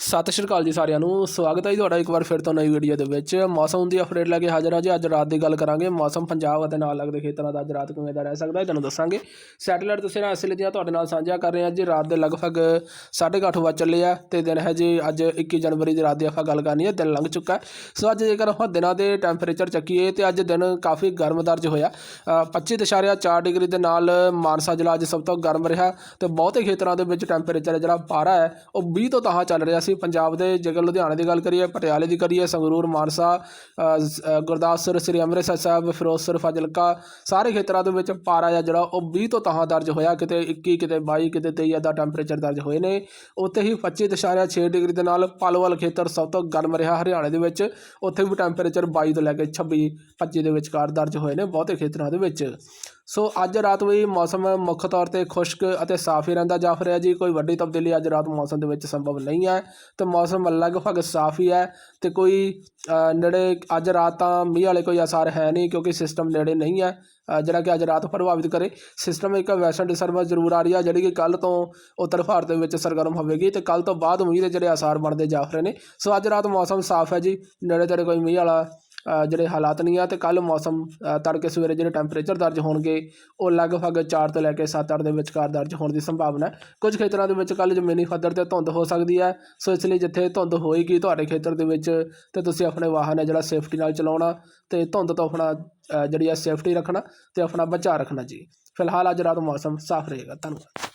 ਸਤਿ ਸ਼੍ਰੀ ਅਕਾਲ ਜੀ ਸਾਰਿਆਂ ਨੂੰ ਸਵਾਗਤ ਹੈ ਜੀ ਤੁਹਾਡਾ ਇੱਕ ਵਾਰ ਫਿਰ ਤੋਂ ਨਵੀਂ ਵੀਡੀਓ ਦੇ ਵਿੱਚ। ਮੌਸਮ ਦੀ ਅਪਡੇਟ ਲੈ ਕੇ ਹਾਜ਼ਰ ਹਾਂ ਜੀ। ਅੱਜ ਰਾਤ ਦੀ ਗੱਲ ਕਰਾਂਗੇ। ਮੌਸਮ ਪੰਜਾਬ ਅਤੇ ਨਾਲ ਲੱਗਦੇ ਖੇਤਰਾਂ ਦਾ ਅੱਜ ਰਾਤ ਕਿਵੇਂ ਦਾ ਰਹਿ ਸਕਦਾ ਹੈ ਤੁਹਾਨੂੰ ਦੱਸਾਂਗੇ। ਸੈਟੇਲਾਈਟ ਤਸਵੀਰਾਂ ਇਸ ਲਈ ਦੀਆਂ ਤੁਹਾਡੇ ਨਾਲ ਸਾਂਝਾ ਕਰ ਰਹੇ ਹਾਂ ਜੀ। ਰਾਤ ਦੇ ਲਗਭਗ 8:30 ਵਜੇ ਚੱਲੇ ਆ ਤੇ ਦਿਨ ਹੈ ਜੀ ਅੱਜ 21 ਜਨਵਰੀ ਦੀ ਰਾਤ ਦੀ ਆਪਾਂ ਗੱਲ ਕਰਨੀ ਹੈ ਦਿਨ ਲੰਘ ਚੁੱਕਾ ਸੋ ਅੱਜ ਜੇਕਰ ਆਪਾਂ ਦਿਨਾਂ ਦੇ ਟੈਂਪਰੇਚਰ ਚੱਕੀਏ ਤੇ ਅੱਜ ਦਿਨ ਕਾਫੀ ਗਰਮ ਦਰਜ ਹੋਇਆ। ਅ, 25.4 ਡਿਗਰੀ ਦੇ ਨਾਲ ਮਾਨਸਾ ਜ਼ਿਲ੍ਹਾ ਅੱਜ ਸਭ ਤੋਂ ਗਰਮ ਰਿਹਾ ਤੇ ਬਹੁਤੇ ਖੇਤਰਾਂ ਦੇ ਵਿੱਚ ਟੈਂਪਰੇਚਰ ਜਿਹੜਾ ਪਾਰਾ ਹੈ ਉਹ 20 ਤੋਂ ਤਾਂ ਚੱਲ ਰਿਹਾ ਸੀ ਪੰਜਾਬ ਦੇ, ਜੇਕਰ ਲੁਧਿਆਣੇ ਦੀ ਗੱਲ ਕਰੀਏ, ਪਟਿਆਲੇ ਦੀ ਕਰੀਏ, ਸੰਗਰੂਰ, ਮਾਨਸਾ ਗੁਰਦਾਸਪੁਰ, ਸ੍ਰੀ ਅੰਮ੍ਰਿਤਸਰ ਸਾਹਿਬ, ਫਿਰੋਜ਼ਪੁਰ, ਫਾਜ਼ਿਲਕਾ, ਸਾਰੇ ਖੇਤਰਾਂ ਦੇ ਵਿੱਚ ਪਾਰਾ ਆ ਜਿਹੜਾ ਉਹ 20 ਤੋਂ ਤਾਂ ਦਰਜ ਹੋਇਆ, ਕਿਤੇ 21 ਕਿਤੇ 22 ਕਿਤੇ 23 ਦਾ ਟੈਂਪਰੇਚਰ ਦਰਜ ਹੋਏ ਨੇ। ਉੱਥੇ ਹੀ 25.6 ਡਿਗਰੀ ਦੇ ਨਾਲ ਪਲਵਲ ਖੇਤਰ ਸਭ ਤੋਂ ਗਰਮ ਰਿਹਾ ਹਰਿਆਣੇ ਦੇ ਵਿੱਚ। ਉੱਥੇ ਵੀ ਟੈਂਪਰੇਚਰ 22 ਤੋਂ ਲੈ ਕੇ 26 25 ਦੇ ਵਿਚਕਾਰ ਦਰਜ ਹੋਏ ਨੇ ਬਹੁਤੇ ਖੇਤਰਾਂ ਦੇ ਵਿੱਚ। ਸੋ ਅੱਜ ਰਾਤ ਵੀ ਮੌਸਮ ਮੁੱਖ ਤੌਰ ਤੇ ਖੁਸ਼ਕ ਅਤੇ ਸਾਫ਼ ਹੀ ਰਹਿੰਦਾ ਜਾਫ ਰਿਹਾ ਜੀ। ਕੋਈ ਵੱਡੀ ਤਬਦੀਲੀ ਅੱਜ ਰਾਤ ਮੌਸਮ ਦੇ ਵਿੱਚ ਸੰਭਵ ਨਹੀਂ ਹੈ। ਤੇ ਮੌਸਮ ਲਗਭਗ ਸਾਫ਼ ਹੀ ਹੈ ਤੇ ਕੋਈ ਨੇੜੇ ਅੱਜ ਰਾਤ ਤਾਂ ਮੀਂਹ ਵਾਲੇ ਕੋਈ ਅਸਰ ਹੈ ਨਹੀਂ ਕਿਉਂਕਿ ਸਿਸਟਮ ਨੇੜੇ ਨਹੀਂ ਹੈ। ਜਿਹੜਾ ਕਿ ਅੱਜ ਰਾਤ ਪ੍ਰਭਾਵਿਤ ਕਰੇ। ਸਿਸਟਮ ਇੱਕ ਵੈਸਟਰਨ ਡਿਸਟਰਬੈਂਸ ਜ਼ਰੂਰ ਆ ਰਹੀ ਹੈ ਜਿਹੜੀ ਕਿ ਕੱਲ ਤੋਂ ਉੱਤਰ ਭਾਰਤ ਦੇ ਵਿੱਚ ਸਰਗਰਮ ਹੋਵੇਗੀ ਤੇ ਕੱਲ ਤੋਂ ਬਾਅਦ ਮੀਂਹ ਦੇ ਜਿਹੜੇ ਅਸਰ ਬਣਦੇ ਜਾ ਰਹੇ ਨੇ। ਸੋ ਅੱਜ ਰਾਤ ਮੌਸਮ ਸਾਫ਼ ਹੈ ਜੀ। ਨੇੜੇ ਤੇੜੇ ਕੋਈ ਮੀਂਹ ਵਾਲਾ ਜਿਹੜੇ ਹਾਲਾਤ ਨਹੀਂ ਆ, ਤੇ ਕੱਲ ਮੌਸਮ ਤੜਕੇ ਸਵੇਰੇ ਜਿਹੜੇ ਟੈਂਪਰੇਚਰ ਦਰਜ ਹੋਣਗੇ, ਉਹ ਲਗਭਗ 4 ਤੋਂ ਲੈ ਕੇ 7-8 ਦੇ ਵਿਚਕਾਰ ਦਰਜ ਹੋਣ ਦੀ ਸੰਭਾਵਨਾ ਹੈ। ਕੁਝ ਖੇਤਰਾਂ ਦੇ ਵਿੱਚ ਕੱਲ ਜ਼ਮੀਨੀ ਪੱਧਰ ਤੇ ਧੁੰਦ ਹੋ ਸਕਦੀ ਹੈ, ਸੋ ਇਸ ਲਈ ਜਿੱਥੇ ਧੁੰਦ ਹੋਏਗੀ ਤੁਹਾਡੇ ਖੇਤਰ ਦੇ ਵਿੱਚ, ਤੇ ਤੁਸੀਂ ਆਪਣੇ ਵਾਹਨ ਹੈ ਜਿਹੜਾ ਸੇਫਟੀ ਨਾਲ ਚਲਾਉਣਾ, ਤੇ ਧੁੰਦ ਤੋਂ ਆਪਣਾ ਜਿਹੜੀ ਹੈ ਸੇਫਟੀ ਰੱਖਣਾ, ਤੇ ਆਪਣਾ ਬਚਾਅ ਰੱਖਣਾ ਜੀ। ਫਿਲਹਾਲ ਅੱਜ ਰਾਤ ਮੌਸਮ ਸਾਫ਼ ਰਹੇਗਾ। ਧੰਨਵਾਦ।